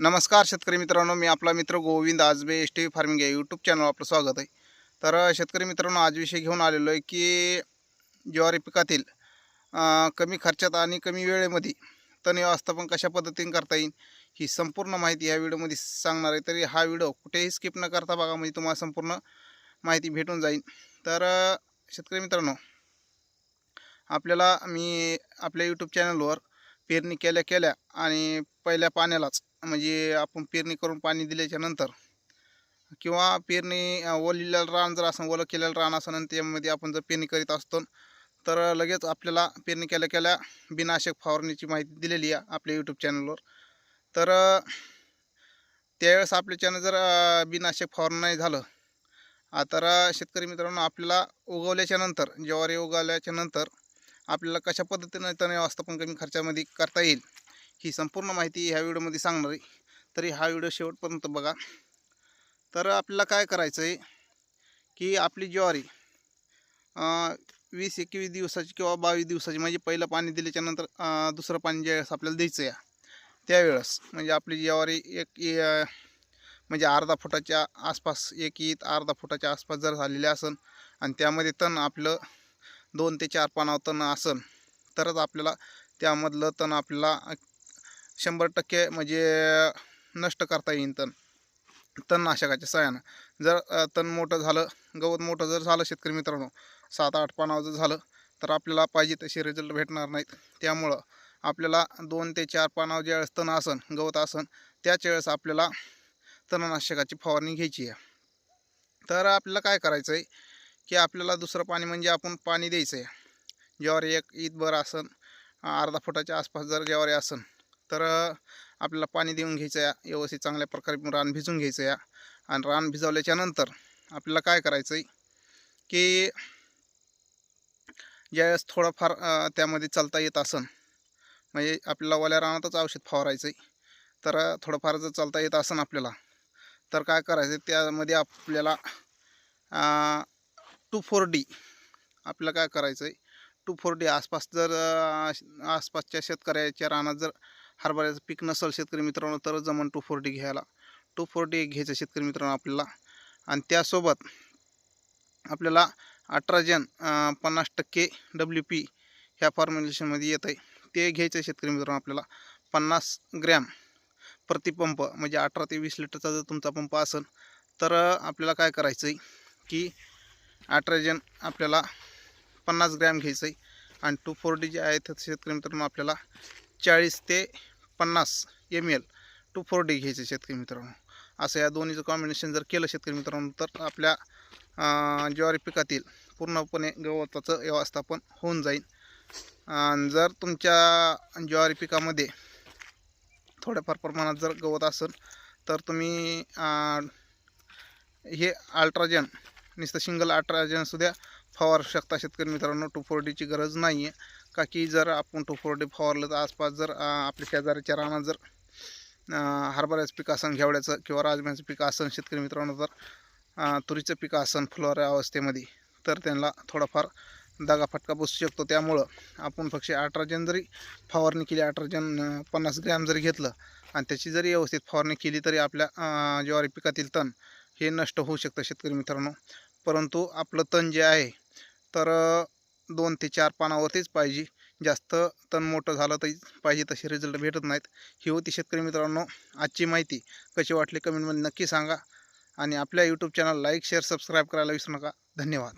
नमस्कार शेतकरी मित्रांनो मी आपला मित्र Govind Ajbe S T V farming या यूट्यूब चॅनल आपलं स्वागत आहे. तर शेतकरी मित्रांनो आज विषय घेऊन आलेलो आहे की ज्वारी पिकातील कमी खर्चात आणि कमी वेळेमध्ये तण व्यवस्थापन कशा पद्धतीने करता येईल ही संपूर्ण माहिती ह्या व्हिडिओमध्ये सांगणार आहे. तरी हा व्हिडिओ कुठेही स्किप न करता बघा म्हणजे तुम्हाला संपूर्ण माहिती भेटून जाईल. तर शेतकरी मित्रांनो आपल्याला मी आपल्या यूट्यूब चॅनलवर पेरणी केल्या केल्या आणि पहिल्या पाण्यालाच म्हणजे आपण पेरणी करून पाणी दिल्याच्या नंतर किंवा पेरणी ओलिलेलं रान जर असं ओलं केलेलं रान असं आणि त्यामध्ये आपण जर पेरणी करीत असतो तर लगेच आपल्याला पेरणी केल्या केल्या बिनाशक फवारणीची माहिती दिलेली आहे आपल्या यूट्यूब चॅनलवर तर त्यावेळेस आपले चॅनल जर बिनाशक फवारणी नाही झालं तर शेतकरी मित्रांनो आपल्याला उगवल्याच्या नंतर ज्वारी उगवल्याच्या नंतर आपल्याला कशा पद्धतीनं तण व्यवस्थापन कमी खर्चामध्ये करता येईल ही संपूर्ण माहिती ह्या व्हिडिओमध्ये सांगणार आहे. तरी हा व्हिडिओ शेवटपर्यंत बघा. तर आपल्याला काय करायचं आहे की आपली ज्वारी वीस एकवीस दिवसाची किंवा बावीस दिवसाची म्हणजे पहिलं पाणी दिल्याच्या नंतर दुसरं पाणी ज्यावेळेस आपल्याला द्यायचं आहे त्यावेळेस म्हणजे आपली ज्वारी एक म्हणजे अर्धा फुटाच्या आसपास एक ईत अर्धा फुटाच्या आसपास जर झालेली असेल आणि त्यामध्ये तण आपलं दोन ते चार पानावर तण असन तरच आपल्याला त्यामधलं तण आपल्याला शंभर टक्के म्हणजे नष्ट करता येईल तण. तणनाशकाच्या सहाय्यानं. जर तण मोठं झालं गवत मोठं जर झालं शेतकरी मित्रांनो सात आठ पानावर जर झालं तर आपल्याला पाहिजे तसे रिझल्ट भेटणार नाहीत. त्यामुळं आपल्याला दोन ते चार पानावर ज्यावेळेस तण असन गवत असन त्याच वेळेस आपल्याला तणनाशकाची फवारणी घ्यायची आहे. तर आपल्याला काय करायचं आहे की आपल्याला दुसरं पाणी म्हणजे आपण पाणी द्यायचं आहे ज्वारी एक ईदभर आसन अर्धा फुटाच्या आसपास जर ज्वारी आसन तर आपल्याला पाणी देऊन घ्यायचं आहे व्यवस्थित चांगल्या प्रकारे रान भिजून घ्यायचं आहे आणि रान भिजवल्याच्या नंतर आपल्याला काय करायचं आहे की ज्यावेळेस थोडंफार त्यामध्ये चालता येत असन म्हणजे आपल्याला ओल्या रानातच औषध फवारायचं आहे तर थोडंफार जर चालता येत असन आपल्याला तर काय करायचं त्यामध्ये आपल्याला टू फोर डी. आपल्याला काय करायचं आहे टू फोर डी आसपास जर आसपासच्या शेतकऱ्याच्या रानात जर हरभऱ्याचं पीक नसेल शेतकरी मित्रांनो तर जमन टू फोर डी घ्यायला. टू फोर डी घ्यायचं शेतकरी मित्रांनो आपल्याला. आणि त्यासोबत आपल्याला अठराजन पन्नास टक्के डब्ल्यू पी ह्या फॉर्म्युलेशनमध्ये येतं आहे ते घ्यायचं शेतकरी मित्रांनो आपल्याला. पन्नास ग्रॅम प्रतिपंप म्हणजे अठरा ते वीस लिटरचा जर तुमचा पंप असेल तर आपल्याला काय करायचं आहे की अठराजन आपल्याला पन्नास ग्रॅम घ्यायचं आहे. आणि टू फोर डी जे आहे तर शेतकरी मित्रांनो आपल्याला चाळीस ते पन्नास M L two four D घ्यायचं शेतकरी मित्रांनो. असं या दोन्हीचं कॉम्बिनेशन जर केलं शेतकरी मित्रांनो तर आपल्या ज्वारी पिकातील पूर्णपणे गवताचं व्यवस्थापन होऊन जाईल. आणि जर तुमच्या ज्वारी पिकामध्ये थोड्याफार प्रमाणात जर गवत असेल तर तुम्ही हे अल्ट्राजन नुसतं सिंगल अल्ट्राजनसुद्धा फवारू शकता शेतकरी मित्रांनो टू फोर डीची गरज नाही आहे का की जर आपण टू फोर डी फवारलं तर आसपास जर आपल्या शेजाऱ्याच्या रानात जर हरभऱ्याचं पीक असन घेवड्याचं किंवा राजम्याचं पीक असन शेतकरी मित्रांनो जर तुरीचं पीक असन फुलवाऱ्या अवस्थेमध्ये तर त्यांना थोडाफार दगाफटका बसू शकतो. त्यामुळं आपण फक्त अठराजन जरी फवारणी केली अठरा जण पन्नास ग्रॅम जरी घेतलं आणि त्याची जरी व्यवस्थित फवारणी केली तरी आपल्या ज्वारी पिकातील तण हे नष्ट होऊ शकतं शेतकरी मित्रांनो. परंतु आपलं तण जे आहे तर दोन ते चार पानावरतीच पाहिजे. जास्त तण मोठं झालं तरी पाहिजे तसे रिझल्ट भेटत नाहीत. ही होती शेतकरी मित्रांनो आजची माहिती. कशी वाटली कमेंटमध्ये नक्की सांगा. आणि आपल्या YouTube channel like share subscribe करायला विसरू नका. धन्यवाद.